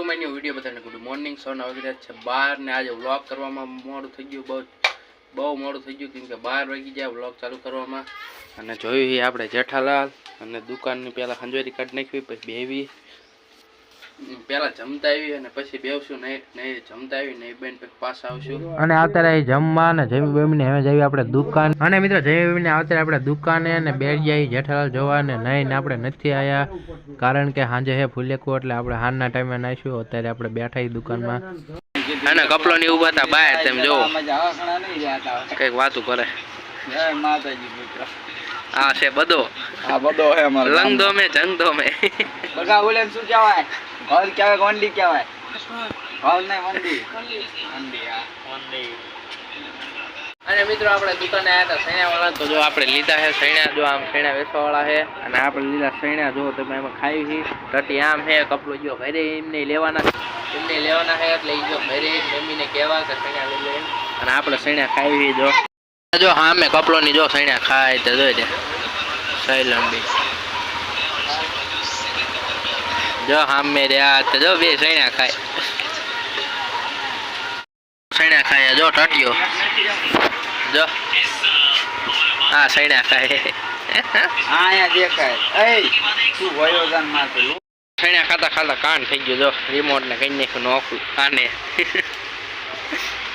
Two my new video બધાને good morning. સવારના વાગી રહ્યા છે બાર ને આજે વ્લોગ કરવામાં મોડું થઈ ગયું, બહુ બહુ મોડું થઈ ગયું, કેમ કે બાર વાગી જાય વ્લોગ ચાલુ કરવામાં. અને જોયું આપણે જેઠાલાલ અને દુકાનની પહેલાં હંજવારી કાઢી નાખવી પછી બેવી પહેલાં જમતા આવી અને પછી બેવશું નહીં નહીં જમતા આવી નહીં બેન પછી આવશું. અને અત્યારે જમવા ને જમી બમીને હવે જઈએ આપણે દુકાન. અને મિત્રો જમી બમીને અત્યારે આપણે દુકાને અને બેઠ જેઠાલાલ જોવા ને નહીં ને આપણે નથી આવ્યા કારણ કે સાંજે હે ફૂલેકું એટલે આપણે હાનના ટાઈમે નાખ્યું અત્યારે આપણે બેઠા દુકાનમાં. અને કપલો ની ઊભા હતા બહાર તેમ જોવો. કંઈક વાતું કરે. હા છે બધો. આ બધો હે અમારો લંગ દો મે જંગ દો મે બગા ઓલે શું કહેવાય? ઘર કહેવાય ઓનલી કહેવાય. ઘર નહીં ઓનલી ઓનલી ઓનલી અને મિત્રો આપણે દુકાને આવ્યા હતા સૈણા વાળા તો જો આપણે લીધા છે સૈણા જો આમ સૈણા વેચવા છે. અને આપણે લીધા સૈણા જો તમે એમાં ખાઈ છે. ટટી આમ છે કપડો જો ઘરે એમને લેવાના. એમને લેવાના છે એટલે એ જો ઘરે મમ્મીને કહેવા કે સૈણા લઈ લે અને આપણે સૈણા ખાઈ જો. જો હા મેં કપડો ની જો સૈણા ખાય તો જોઈ દે સૈલંબી જો હામે રહ્યા તો જો બે સૈણા ખાય. સૈણા ખાય જો ટટ્યો જો. હા સૈણા ખાય. આ દેખાય. એ તું ભયો માં સૈણા ખાતા ખાતા કાન થઈ ગયો જો. રિમોટ ને કઈ નાખ્યું નોખું. કાને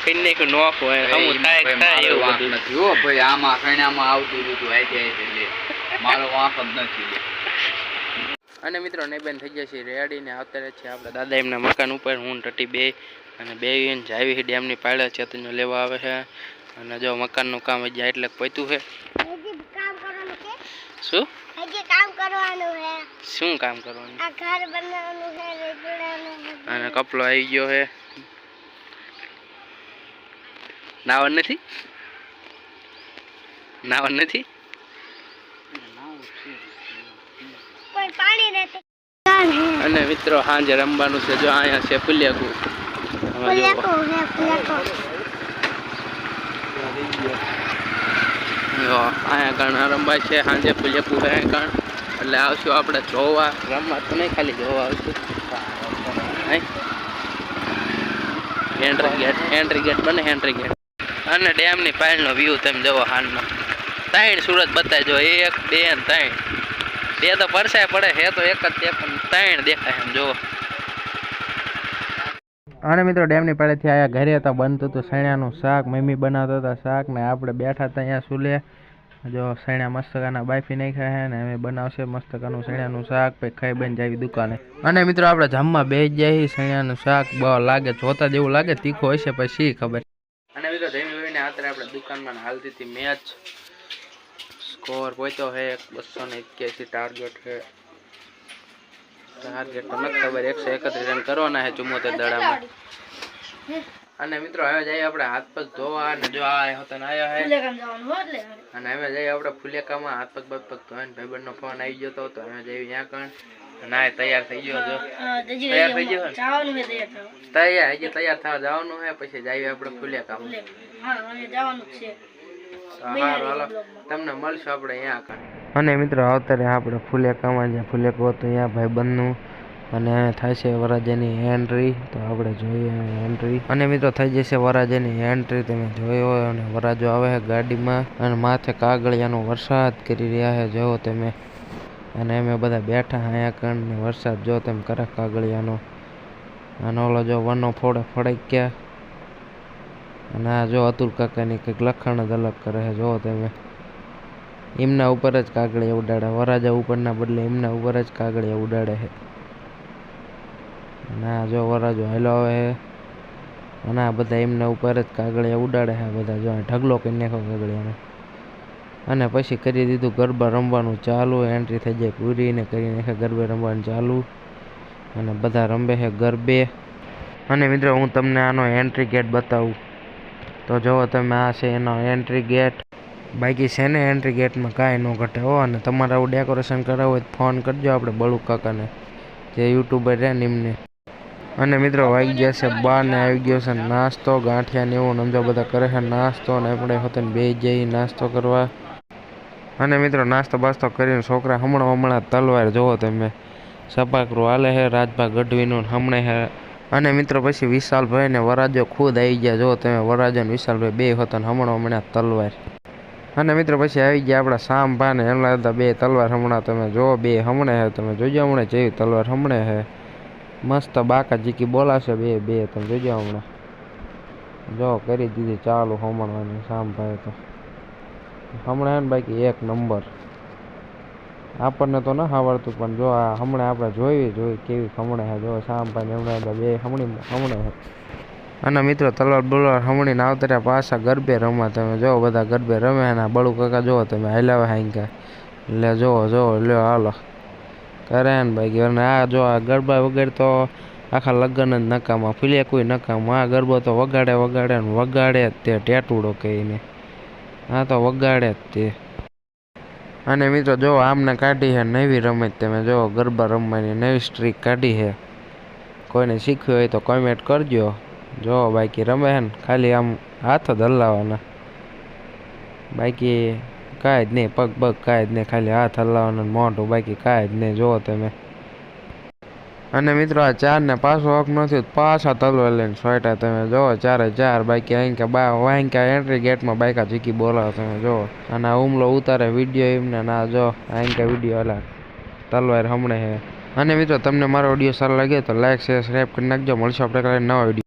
કઈ નાખ્યું નોખું. એ હમું થાય થાય એવું નથી. હો ભાઈ આમાં કઈનામાં આવતું હતું આઈ મારો વાંક જ નથી. અને મિત્રો ને બેન થઈ ગયા છે રેડી ને અત્યારે છે આપણે દાદા એમના મકાન ઉપર. હું ટટી બે અને બે જાવી ડેમની પાડે ચેતનને લેવા આવે છે. અને જો મકાનનું કામ હજી એટલે પહોંચ્યું છે. છે? શું? છે. શું કામ કરવાનું? છે અને કપલો આવી ગયો છે. નાવન નથી? નાવન નથી કોઈ પાણી નથી અને મિત્રો સાંજે રમવાનું છે. જો અહીંયા છે હે જો અહીંયા કણ રમવાય છે. સાંજે ફુલિયાકુ છે કણ એટલે આવશું આપણે જોવા. રમવા તો નહીં ખાલી જોવા આવશું. એન્ટ્રી ગેટ એન્ટ્રી ગેટ બને એન્ટ્રી ગેટ અને ડેમની પાણીનો વ્યૂ તમે જોવો હાલનો ત્રણ સુરત બતાવી જો એક બે ત્રણ. બે તો પરસાય પડે હે તો એક જ તે પણ ત્રણ દેખાય એમ જોવો અને મિત્રો ડેમની પાડેથી આયા ઘરે હતા બનતું હતું સૈણાનું શાક. મમ્મી બનાવતા હતા શાક ને આપણે બેઠા હતા અહીંયા સુલે. જો સૈણા મસ્તકાના બાફી નાખ્યા છે ને અમે બનાવશે મસ્તકાનું સૈણાનું શાક. પછી ખાઈ બન જાવી દુકાને. અને મિત્રો આપણે જમવા બે જાય સૈણાનું શાક. બહુ લાગે જોતા જેવું લાગે તીખો હશે પછી ખબર. અને મિત્રો જમી લઈને અત્યારે આપણે દુકાનમાં હાલતી હતી મેચ સ્કોર પહોંચ્યો છે બસો ને એક્યાસી ટાર્ગેટ છે ટાર્ગેટ તો નથી ખબર એકસો એકત્રીસ રન કરવાના છે ચુમ્મોતેર દડામાં અને મિત્રો હવે જઈએ આપણે હાથ પગ ધોવા અને જો આ હતા ને આયા હે. અને હવે જઈએ આપણે ફુલેકામાં હાથ પગ પગ પગ ધોઈને ભાઈબંધનો ફોન આવી ગયો હતો તો હવે જઈએ ત્યાં કણ અને આ તૈયાર થઈ ગયો જો. તૈયાર થઈ ગયો ને? તૈયાર હજી તૈયાર થવા જવાનું છે પછી જઈએ આપણે ફુલેકામાં. તો હાલો તમને મળશું આપણે અહીંયા આગળ. અને મિત્રો અત્યારે આપણે ફુલેકામાં જ્યાં ફુલેકો હતો ભાઈ ભાઈબંધનું અને થાય છે વરાજાની એન્ટ્રી તો આપણે જોઈએ એન્ટ્રી અને મિત્રો થઈ જશે વરાજાની એન્ટ્રી તમે જોયો હોય અને વરાજો આવે છે ગાડીમાં અને માથે કાગળિયાનો વરસાદ કરી રહ્યા છે. જોવો તમે અને અમે બધા બેઠા અહીંયા કણ ને વરસાદ જો તેમ કરે કાગળિયાનો. અને ઓલો જો વનો ફોડે ફડાઈ ગયા અને આ જો અતુલ કાકાની કંઈક લખાણ જ અલગ કરે છે, જોવો તમે. એમના ઉપર જ કાગળિયા ઉડાડે. વરાજા ઉપરના બદલે એમના ઉપર જ કાગળિયા ઉડાડે છે. અને આ જો વરાજો હાલો છે. અને આ બધા એમના ઉપર જ કાગળિયા ઉડાડે છે બધા. જો ઢગલો કરી નાખો કાગળિયાને. અને પછી કરી દીધું ગરબા રમવાનું ચાલુ. એન્ટ્રી થઈ જાય પૂરી ને કરી નાખે ગરબે રમવાનું ચાલુ. અને બધા રમે છે ગરબે. અને મિત્રો, હું તમને આનો એન્ટ્રી ગેટ બતાવું. તો જુઓ તમે આ છે એનો એન્ટ્રી ગેટ બાકી છે ને એન્ટ્રી ગેટમાં કાંઈ ન ઘટે હો, અને તમારે આવું ડેકોરેશન કરાવવું હોય તો ફોન કરજો આપણે બળુ કાકાને, જે યુટ્યુબર રહે ને એમને. અને મિત્રો વાગી ગયા છે બાર ને આવી ગયો છે નાસ્તો, ગાંઠિયા ને એવું સમજો બધા કરે છે નાસ્તો ને આપણે હોતે બે જઈ નાસ્તો કરવા. અને મિત્રો નાસ્તો બાસ્તો કરીને છોકરા હમણાં હમણાં તલવાર જોવો તમે. સપાકરું હાલે છે, રાજભા ગઢવીનું હમણાં અને મિત્રો પછી વિશાલભાઈ ને વરાજો ખુદ આવી ગયા. જો તમે વરાજો ને વિશાલભાઈ બે હતો ને હમણાં હમણાં તલવાર. અને મિત્રો પછી આવી ગયા આપણા સામભા ને એમના હતા બે તલવાર હમણાં તમે જો બે હમણે છે તમે જોજો હમણાં જેવી તલવાર હમણે છે મસ્ત બાકા જીકી બોલાશે બે બે, તમે જોજો હમણાં. જો કરી દીધી ચાલુ હમણાં સામભાઈ તો. હમણાં હે ને બાકી એક નંબર. આપણને તો ન આવડતું પણ જો આ હમણાં આપણે જોઈ જોઈ કેવી હમણાં છે જો સામભાઈ ને હમણાં બે હમણી, હમણે છે અને મિત્રો, તલવાર બલવાર હમણીને આવતા રહ્યા પાછા ગરબે રમવા. તમે જો બધા ગરબે રમે અને બળુ કાકા જો તમે હલાવે હાંકા એટલે જો જો લ્યો, હાલો. કરે ને ભાઈ ગયો. અને આ જો આ ગરબા વગર તો આખા લગ્ન જ નકામા. ફૂલે કોઈ નકામા. આ ગરબો તો વગાડે વગાડે ને વગાડે જ તે ટેટુડો કહીને. આ તો વગાડે જ તે. અને મિત્રો જો આમને કાઢી છે નવી રમત તમે જો ગરબા રમવાની નવી સ્ટ્રીક કાઢી છે કોઈને શીખ્યું હોય તો કોમેન્ટ કરજો. જો બાકી રમે છે ને, ખાલી આમ હાથ જ હલાવવાના. બાકી કાંઈ જ નહીં પગ પગ કાંઈ જ નહીં, ખાલી હાથ હલાવવાના મોઢું, બાકી કાંઈ જ નહીં. જુઓ તમે. અને મિત્રો આ ચાર ને પાછો હક નથી પાછા તલવાર લઈને સોટા તમે જોવો, ચારે ચાર બાકી અહીં કે બા વાંઈ કે એન્ટ્રી ગેટમાં બાઈકા ચીકી બોલાવો તમે જો અને હુમલો ઉતારે વીડિયો એમને ના જો અહીં કે વીડિયો અલા તલવાર હમણે હે. અને મિત્રો, તમને મારો ઓડિયો સારો લાગે તો લાઈક શેર સબસ્ક્રાઈબ કરી નાખજો. મળશે આપણે કાલે નવા વીડિયો